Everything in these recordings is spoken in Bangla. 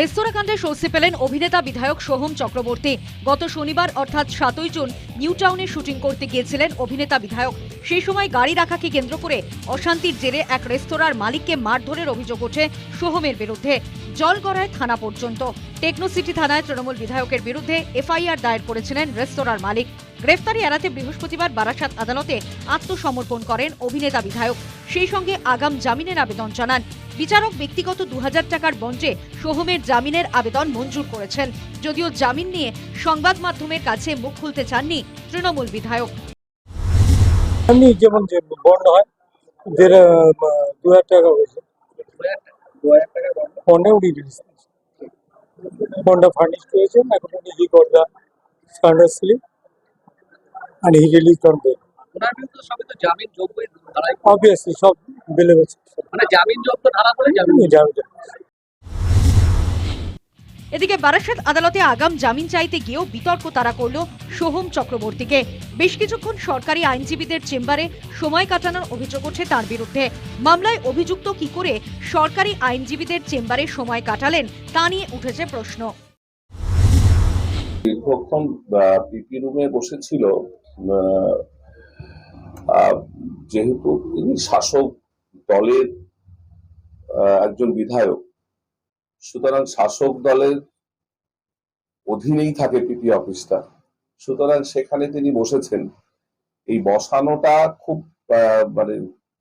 রেস্তোরাঁ কাণ্ডে স্বস্তি পেলেন অভিনেতা বিধায়ক সোহম চক্রবর্তী। গত শনিবার, অর্থাৎ সাতই জুন নিউ টাউনে শুটিং করতে গিয়েছিলেন অভিনেতা বিধায়ক। সেই সময় গাড়ি রাখাকে কেন্দ্র করে অশান্তির জেরে এক রেস্তোরাঁর মালিককে মারধরের অভিযোগ ওঠে সোহমের বিরুদ্ধে। জলগড়ায় থানা পর্যন্ত। টেকনোসিটি থানায় তৃণমূল বিধায়কের বিরুদ্ধে এফআইআর দায়ের করেছিলেন রেস্তোরাঁর মালিক। গ্রেফতারি এড়াতে বৃহস্পতিবার বারাসাত আদালতে আত্মসমর্পণ করেন অভিনেতা বিধায়ক। সেই সঙ্গে আগাম জামিনের আবেদন জানান। বিচারক ব্যক্তিগত দু হাজার টাকার বঞ্চে সোহমের জামিনের আবেদন মঞ্জুর করেছেন। যদিও জামিন নিয়ে সংবাদ মাধ্যমের কাছে মুখ খুলতে চাননি তৃণমূল বিধায়ক। যেমন যে বন্ড হয় দু হাজার টাকা হয়েছে। বন্ডে বন্ডে ফার্নিশ করেছেন, এখন স্লিপ ওনার বিরুদ্ধে সবই তো জামিন যোগ্যই ধারায় অবভিয়াসলি সব বেলে গেছে মানে জামিন যোগ্য ধারা বলে জামিন। জামিন এদিকে বারাসাত আদালতে আগাম জামিন চাইতে গিয়েও বিতর্ক তারা করল সোহম চক্রবর্তীকে। বেশ কিছুক্ষণ সরকারি আইনজীবীদের চেম্বারে সময় কাটানোর অভিযোগ ওঠে তার বিরুদ্ধে। মামলায় অভিযুক্ত কি করে সরকারি আইনজীবীদের চেম্বারে সময় কাটালেন তা নিয়ে উঠেছে প্রশ্ন। দীর্ঘক্ষণ পিপি রুমে বসেছিল যেহেতু তিনি শাসক দলের একজন বিধায়ক, সুতরাং শাসক দলের অধীনেই থাকে পিপি অফিসটা। সুতরাং সেখানে তিনি বসেছেন। এই বসানোটা খুব মানে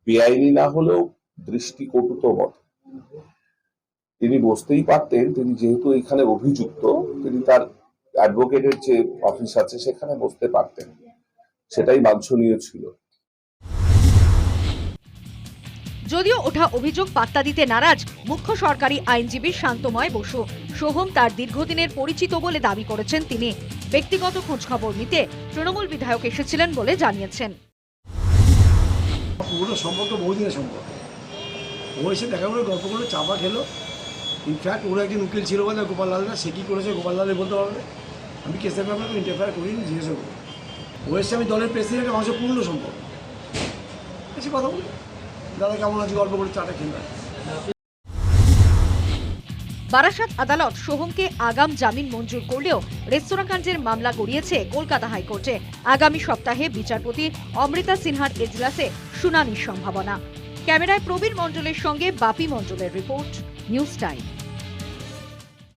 বেআইনি না হলেও দৃষ্টিকটুতো বটে। তিনি বসতেই পারতেন, তিনি যেহেতু এখানে অভিযুক্ত, তিনি তার অ্যাডভোকেটের যে অফিস আছে সেখানে বসতে পারতেন। সেটাই বাঞ্ছনীয় ছিল। যদিও ওঠা অভিযোগ পাত্তা দিতে নারাজ মুখ্য সরকারি আইনজীবী শান্তময় বসু। সোহম তার দীর্ঘদিনের পরিচিত বলে দাবি করেছেন তিনি। ব্যক্তিগত খোঁজখবর নিতে তৃণমূল বিধায়ক এসেছিলেন বলে জানিয়েছেন। পুরো সম্পর্ক বহুদিনের সম্পর্ক। ও এসে দেখা করে গল্প করল চাপা খেলো। ইনফ্যাক্ট ওর একজন উকিল ছিল বলে গোপাল লালদা সে কী করেছে গোপাল লালে বলতে পারবে আমি কেসের ব্যাপারে ইন্টারফেয়ার করিনি জিজ্ঞেস করব ও এসে আমি দলের প্রেসিডেন্ট আমার পূর্ণ সম্পর্ক এসে কথা বলি। দাদা, কেমন আছে? গল্প করে চাটা খেলো বারাসাত আদালত সোহমকে আগাম জামিন মঞ্জুর করলেও রেস্তোরাঁ কাণ্ডের মামলা গড়িয়েছে কলকাতা হাইকোর্টে। আগামী সপ্তাহে বিচারপতি অমৃতা সিনহার এজলাসে শুনানির সম্ভাবনা। ক্যামেরায় প্রবীর মণ্ডলের সঙ্গে বাপি মণ্ডলের রিপোর্ট, নিউজ টাইম।